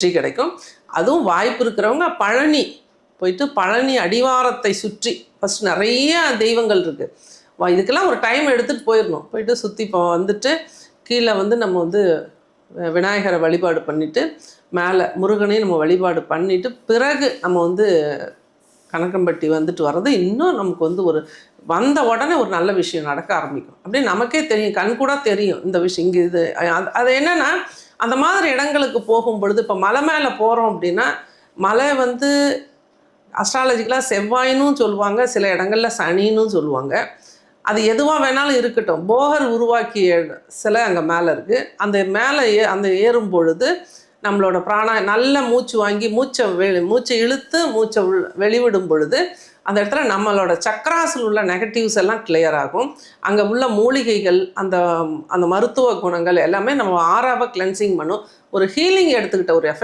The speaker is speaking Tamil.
வெற்றி கிடைக்கும். அதுவும் வாய்ப்பு இருக்கிறவங்க பழனி போயிட்டு பழனி அடிவாரத்தை சுற்றி ஃபஸ்ட் நிறைய தெய்வங்கள் இருக்குது வா இதுக்கெல்லாம் ஒரு டைம் எடுத்துகிட்டு போயிடணும். போயிட்டு சுற்றி இப்போ வந்துட்டு கீழே வந்து நம்ம வந்து விநாயகரை வழிபாடு பண்ணிவிட்டு மேலே முருகனையும் நம்ம வழிபாடு பண்ணிவிட்டு பிறகு நம்ம வந்து கணக்கம்பட்டி வந்துட்டு வர்றது இன்னும் நமக்கு வந்து ஒரு வந்த உடனே ஒரு நல்ல விஷயம் நடக்க ஆரம்பிக்கும். அப்படியே நமக்கே தெரியும் கண் கூட தெரியும் இந்த விஷயம் இங்கே இது. அது- அது என்னென்னா அந்த மாதிரி இடங்களுக்கு போகும் பொழுது இப்போ மலை மேலே போகிறோம் அப்படின்னா மலை வந்து அஸ்ட்ராலஜிக்கலாக செவ்வாயினும் சொல்லுவாங்க சில இடங்களில் சனின்னு சொல்லுவாங்க. அது எதுவாக வேணாலும் இருக்கட்டும். போகர் உருவாக்கிய சிலை அங்கே மேலே இருக்குது அந்த மேலே ஏ அந்த ஏறும் பொழுது நம்மளோட பிராண நல்ல மூச்சு வாங்கி மூச்சை வெளி மூச்சை இழுத்து மூச்சை வெளிவிடும் பொழுது அந்த இடத்துல நம்மளோட சக்கராசில் உள்ள நெகட்டிவ்ஸ் எல்லாம் கிளியர் ஆகும். அங்கே உள்ள மூலிகைகள் அந்த அந்த மருத்துவ குணங்கள் எல்லாமே நம்ம ஆறாவை கிளென்சிங் பண்ணும். ஒரு ஹீலிங் எடுத்துக்கிட்ட ஒரு எஃபெக்ட்